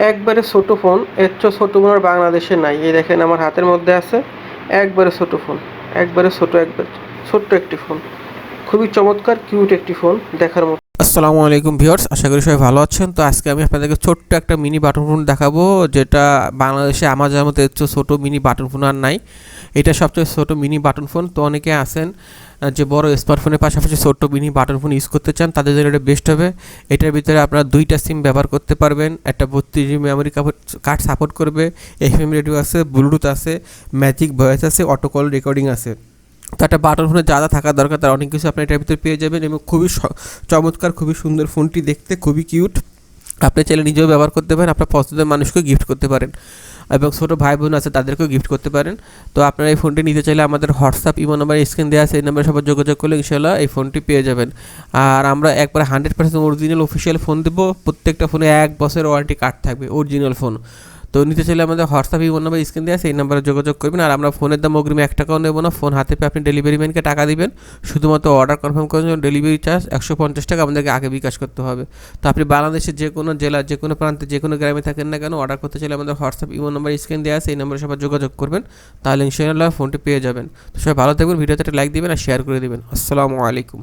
একবারে ছোটো ফোন, এর চেয়ে ছোটো ফোন আর বাংলাদেশে নাই। এই দেখেন আমার হাতের মধ্যে আছে, একবারে ছোটো ফোন, একবারে ছোটো, একবার ছোট্ট একটি ফোন। খুবই চমৎকার কিউট একটি ফোন, দেখার মতো। আসসালামু আলাইকুম ভিউয়ার্স, আশা করি সবাই ভালো আছেন। তো আজকে আমি আপনাদেরকে ছোট্ট একটা মিনি বাটন ফোন দেখাবো, যেটা বাংলাদেশে আমাদের মতো এর চেয়ে ছোটো মিনি বাটন ফোন আর নাই। এটা সবচেয়ে ছোটো মিনি বাটন ফোন। তো অনেকে আছেন যে বড় স্মার্টফোনের পাশাপাশি ছোট্ট মিনি বাটন ফোন ইউজ করতে চান, তাদের জন্য এটা বেস্ট হবে। এটার ভিতরে আপনারা দুইটা সিম ব্যবহার করতে পারবেন। একটা বত্রিশ জিবি মেমোরি কার্ড সাপোর্ট করবে এফএম রেডিও আছে ব্লুটুথ আছে ম্যাজিক ভয়েস আছে অটোকল রেকর্ডিং আছে। তো একটা বাটন ফোনে যা যা থাকা দরকার তার অনেক কিছু আপনি এটার ভিতরে পেয়ে যাবেন এবং খুবই চমৎকার, খুবই সুন্দর ফোনটি দেখতে খুবই কিউট। আপনি চাইলে নিজেও ব্যবহার করতে পারেন, আপনার পছন্দের মানুষকেও গিফট করতে পারেন এবং ছোটো ভাই বোন আছে তাদেরকেও গিফট করতে পারেন। তো আপনারা এই ফোনটি নিতে চাইলে আমাদের হোয়াটসঅ্যাপ, ইমো নাম্বার, স্ক্রিন দেওয়া আছে, এই নাম্বারে সবাই যোগাযোগ করলে ইনশাল্লাহ এই ফোনটি পেয়ে যাবেন। আর আমরা একবার hundred percent original official phone দেবো। প্রত্যেকটা ফোনে এক বছরের ওয়ারেন্টি কার্ড থাকবে, অরিজিনাল ফোন। তো নিতে চাইলে আমাদের হোয়াটসঅ্যাপ ইমো নাম্বার স্ক্রিন দেওয়া এই নাম্বারে যোগাযোগ করবেন। আর আমরা ফোনের দাম অগ্রিম এক টাকাও নেব না। ফোন হাতে পেয়ে আপনি ডেলিভারি ম্যানকে টাকা দিবেন। শুধুমাত্র অর্ডার কনফার্ম করার জন্য ডেলিভারি চার্জ একশো পঞ্চাশ টাকা আমাদেরকে আগে বিকাশ করতে হবে। তো আপনি বাংলাদেশের যে কোনো জেলা, যে কোনো প্রান্তে, যে কোনো গ্রামে থাকেন না কেন অর্ডার করতে চাইলে আমাদের হোয়াটসঅ্যাপ ইমো নাম্বার স্ক্রিন দেওয়া এই নাম্বারে সবাই যোগাযোগ করবেন। তাহলে ইনশাআল্লাহ ফোনটি পেয়ে যাবেন। তো সবাই ভালো থাকবেন, ভিডিওতে একটা লাইক দিবেন আর শেয়ার করে দিবেন। আসসালামু আলাইকুম।